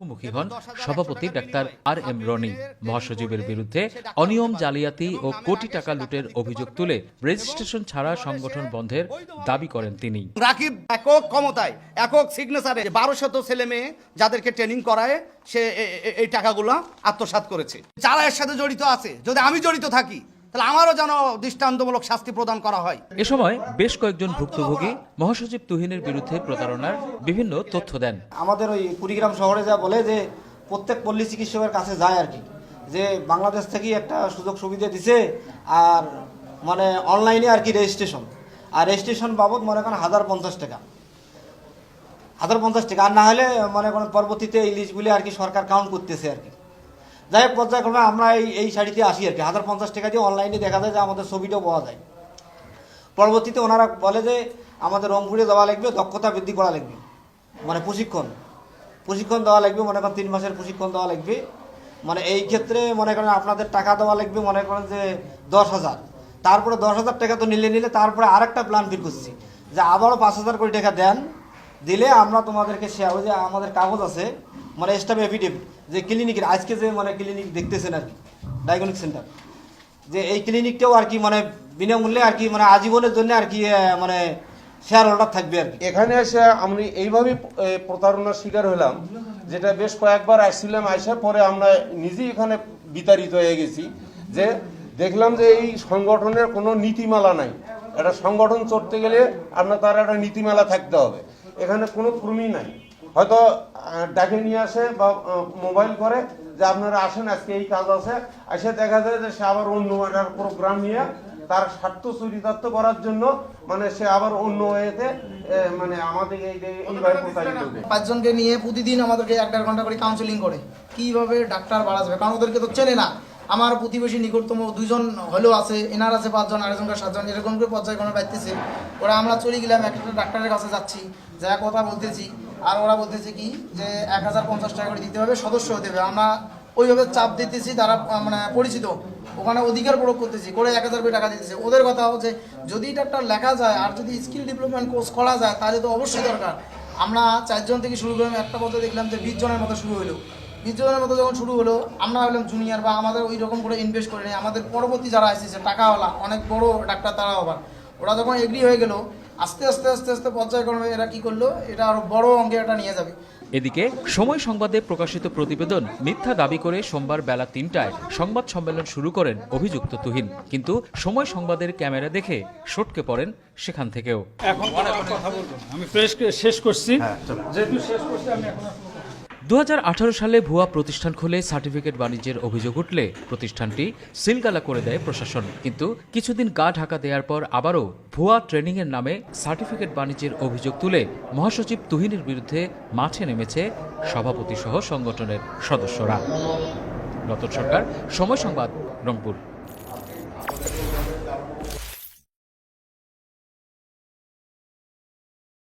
মুখোমুখি হন সভাপতি ডাক্তার আর এম রনি মহাসচিবের বিরুদ্ধে অনিয়ম জালিয়াতি ও কোটি টাকা লুটের অভিযোগ তুলে রেজিস্ট্রেশন ছাড়া সংগঠন বন্ধের দাবি করেন তিনি। রাকিব একক ক্ষমতায় একক সিগনেচারে বারো শত ছেলে মেয়ে যাদেরকে ট্রেনিং করায় সে এই টাকাগুলো আত্মসাৎ করেছে। যারা এর সাথে জড়িত আছে যদি আমি জড়িত থাকি তাহলে আমারও যেন দৃষ্টান্তমূলক শাস্তি প্রদান করা হয়। এ সময় বেশ কয়েকজন ভুক্তভোগী মহাসচিব তুহিনের বিরুদ্ধে প্রতারণার বিভিন্ন তথ্য দেন। আমাদের ওই কুড়িগ্রাম শহরে যা বলে যে প্রত্যেক পল্লী চিকিৎসকের কাছে যায় আর কি। যে বাংলাদেশ থেকেই একটা সুযোগ সুবিধা দিছে আর মানে অনলাইনে আর কি রেজিস্ট্রেশন আর রেজিস্ট্রেশন বাবদ মনে করেন হাজার পঞ্চাশ টাকা। হাজার পঞ্চাশ টাকা। আর না হলে মনে করেন পরবর্তীতে এই লিস্টগুলি আর কি সরকার কাউন্ট করতেছে আর কি। যাই হোক, পর্যায়ক্রমে আমরা এই এই শাড়িতে আসি আর কি। হাজার পঞ্চাশ টাকা দিয়ে অনলাইনে দেখা যায় যে আমাদের ছবিটাও পাওয়া যায়। পরবর্তীতে ওনারা বলে যে আমাদের রংপুরে দেওয়া লাগবে, দক্ষতা বৃদ্ধি করা লাগবে। মানে প্রশিক্ষণ। প্রশিক্ষণ দেওয়া লাগবে, মনে করেন তিন মাসের প্রশিক্ষণ দেওয়া লাগবে। মানে এই ক্ষেত্রে মনে করেন আপনাদের টাকা দেওয়া লাগবে, মনে করেন যে দশ হাজার। তারপরে দশ হাজার টাকা তো নিলে নিলে তারপরে আরেকটা প্ল্যান বের করছি। যে আবারও পাঁচ হাজার কোটি টাকা দেন, দিলে আমরা তোমাদেরকে শেয়ার যে আমাদের কাগজ আছে মানে স্টাফ এফিডেভিট যে ক্লিনিকের আজকে যে মানে ক্লিনিক দেখতেছেন আর কি ডায়াগনিক সেন্টার যে এই ক্লিনিকটাও আর কি মানে বিনামূল্যে আর কি মানে আজীবনের জন্য আর কি মানে শেয়ার হোল্ডার থাকবে আর কি। এখানে এসে আমি এইভাবেই প্রতারণার শিকার হলাম, যেটা বেশ কয়েকবার আসছিলাম, আসার পরে আমরা নিজেই এখানে বিতাড়িত হয়ে গেছি, যে দেখলাম যে এই সংগঠনের কোনো নীতিমালা নাই। একটা সংগঠন চড়তে গেলে আপনার তার একটা নীতিমালা থাকতে হবে। এখানে কোনো কর্মী নাই। হয়তো ডাকে নিয়ে আসে বা মোবাইল করে যে আপনারা আসেন, আজকে এই কাজ আছে। এসে দেখা যায় যে সে আবার অন্য একটা প্রোগ্রাম নিয়ে তার স্বার্থ চরিতার্থ করার জন্য মানে সে আবার অন্য ওয়েতে মানে আমাদের এই প্রতারিত পাঁচজনকে নিয়ে প্রতিদিন আমাদেরকে এক দেড় ঘণ্টা করে কাউন্সিলিং করে। কীভাবে ডাক্তার বাড়া যাবে? কারণ ওদেরকে তো চেনে না। আমার প্রতিবেশী নিকটতম দুজন হলেও আছে, এনার আছে পাঁচজন আরেকজনকার সাতজন, এরকম করে পর্যায়ক্রমে পাইতেছে ওরা আমরা চলে গেলাম, এক একটা ডাক্তারের কাছে যাচ্ছি, যা কথা বলতেছি। আর ওরা বলতেছে কি যে এক হাজার পঞ্চাশ টাকা করে দিতে হবে, সদস্য হতে হবে। আমরা ওইভাবে চাপ দিতেছি, তারা মানে পরিচিত। ওখানে অধিকার প্রয়োগ করতেছি, করে এক হাজার টাকা দিতেছে। ওদের কথা হচ্ছে, যদি এটা একটা লেখা যায় আর যদি স্কিল ডেভেলপমেন্ট কোর্স করা যায়, তাহলে তো অবশ্যই দরকার। আমরা চারজন থেকে শুরু করলাম একটা পথে দেখলাম যে বিশ জনের মতো শুরু হলো। বিশ জনের মতো যখন শুরু হলো, আমরা ভাবলাম জুনিয়র বা আমাদের ওই রকম করে ইনভেস্ট করে নেই। আমাদের পরবর্তী যারা এসেছে টাকাওয়ালা, অনেক বড় ডাক্তার তারা আবার। ওরা যখন এগ্রি হয়ে গেল আস্তে আস্তে আস্তে আস্তে পর্যায়ক্রমে এরা কি করল? এটা আরও বড় অঙ্গে এটা নিয়ে যাবে। এদিকে সময় সংবাদে প্রকাশিত প্রতিবেদন মিথ্যা দাবি করে সোমবার বেলা তিনটায় সংবাদ সম্মেলন শুরু করেন অভিযুক্ত তুহিন। কিন্তু সময় সংবাদের ক্যামেরা দেখে সটকে পড়েন সেখান থেকেও। এখন কথা বলব আমি ফ্রেশ শেষ করছি। যেহেতু শেষ করছি আমি এখন দু হাজার আঠারো সালে ভুয়া প্রতিষ্ঠান খুলে সার্টিফিকেট বাণিজ্যের অভিযোগ উঠলে প্রতিষ্ঠানটি সিলগালা করে দেয় প্রশাসন। কিন্তু কিছুদিন গা ঢাকা দেওয়ার পর আবারও ভুয়া ট্রেনিংয়ের নামে সার্টিফিকেট বাণিজ্যের অভিযোগ তুলে মহাসচিব তুহিনের বিরুদ্ধে মাঠে নেমেছে সভাপতি সহ সংগঠনের সদস্যরা। রতন সরকার, সময় সংবাদ, রংপুর।